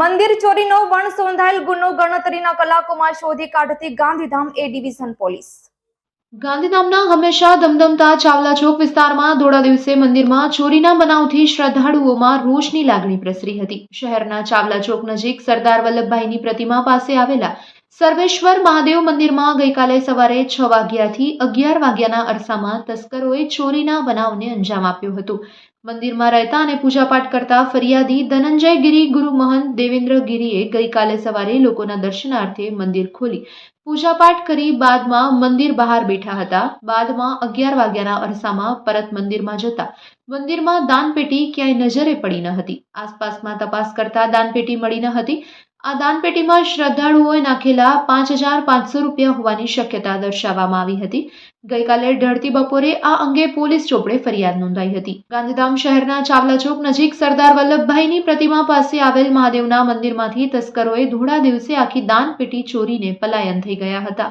મંદિર ચોરીનો વણ સોંધાયેલ ગુનો ગણતરીના કલાકોમાં શોધી કાઢતી ગાંધીધામ એ ડિવિઝન પોલીસ. ગાંધીધામના હંમેશા ધમધમતા ચાવલા ચોક વિસ્તારમાં દોડા દિવસે મંદિરમાં ચોરીના બનાવથી શ્રદ્ધાળુઓમાં રોષની લાગણી પ્રસરી હતી. શહેરના ચાવલા ચોક નજીક સરદાર વલ્લભભાઈની પ્રતિમા પાસે આવેલા સર્વેશ્વર મહાદેવ મંદિરમાં ગઈકાલે સવારે છ વાગ્યાથી અગિયાર વાગ્યાના અરસામાં તસ્કરોએ ચોરીના બનાવને અંજામ આપ્યો હતો. મંદિરમાં રહેતા અને પૂજાપાઠ કરતા ફરિયાદી ધનંજય ગિરી, ગુરુ મહંત દેવેન્દ્ર ગિરીએ ગઈકાલે સવારે લોકોના દર્શનાર્થે મંદિર ખોલી. પૂજાપાઠ કરી બાદમાં મંદિર બહાર બેઠા હતા. બાદમાં અગિયાર વાગ્યાના અરસામાં પરત મંદિરમાં જતા. મંદિરમાં દાનપેટી ક્યાંય નજરે પડી ન હતી. આસપાસમાં તપાસ કરતા દાનપેટી મળી ન હતી. આ દાનપેટીમાં શ્રદ્ધાળુઓએ નાખેલા પાંચ હજાર પાંચસો રૂપિયા હોવાની શક્યતા દર્શાવવામાં આવી હતી. ગઈકાલે ઢળતી બપોરે આ અંગે પોલીસ ચોપડે ફરિયાદ નોંધાઈ હતી. ગાંધીધામ શહેરના ચાવલા ચોક નજીક સરદાર વલ્લભભાઈની પ્રતિમા પાસે આવેલ મહાદેવના મંદિરમાંથી તસ્કરોએ ધોળા દિવસે આખી દાનપેટી ચોરીને પલાયન થઈ ગયા હતા.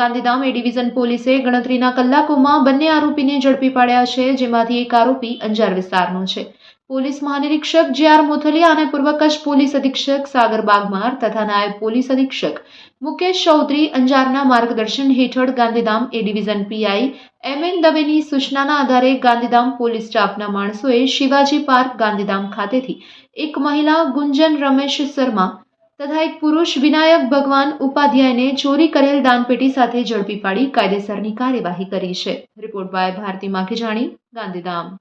ગાંધીધામ એ ડિવિઝન પોલીસે ગણતરીના કલાકોમાં બંને આરોપીને ઝડપી પાડ્યા છે, જેમાંથી એક આરોપી અંજાર વિસ્તારનો છે. પોલીસ મહાનિરીક્ષક જે આર મોથલિયા અને પૂર્વ કચ્છ પોલીસ અધિક્ષક સાગર બાગમાર તથા નાયબ પોલીસ અધિક્ષક મુકેશ ચૌધરી અંજારના માર્ગદર્શન હેઠળ Gandhidham A division PI M N દવેની સૂચનાના આધારે ગાંધીધામ પોલીસ સ્ટાફના માણસોએ શિવાજી પાર્ક ગાંધીધામ ખાતેથી એક મહિલા ગુંજન રમેશ શર્મા તથા એક પુરુષ વિનાયક ભગવાન ઉપાધ્યાયને ચોરી કરેલ દાનપેટી સાથે ઝડપી પાડી કાયદેસરની કાર્યવાહી કરી છે. Report by Bharti Makhijani, Gandhidham.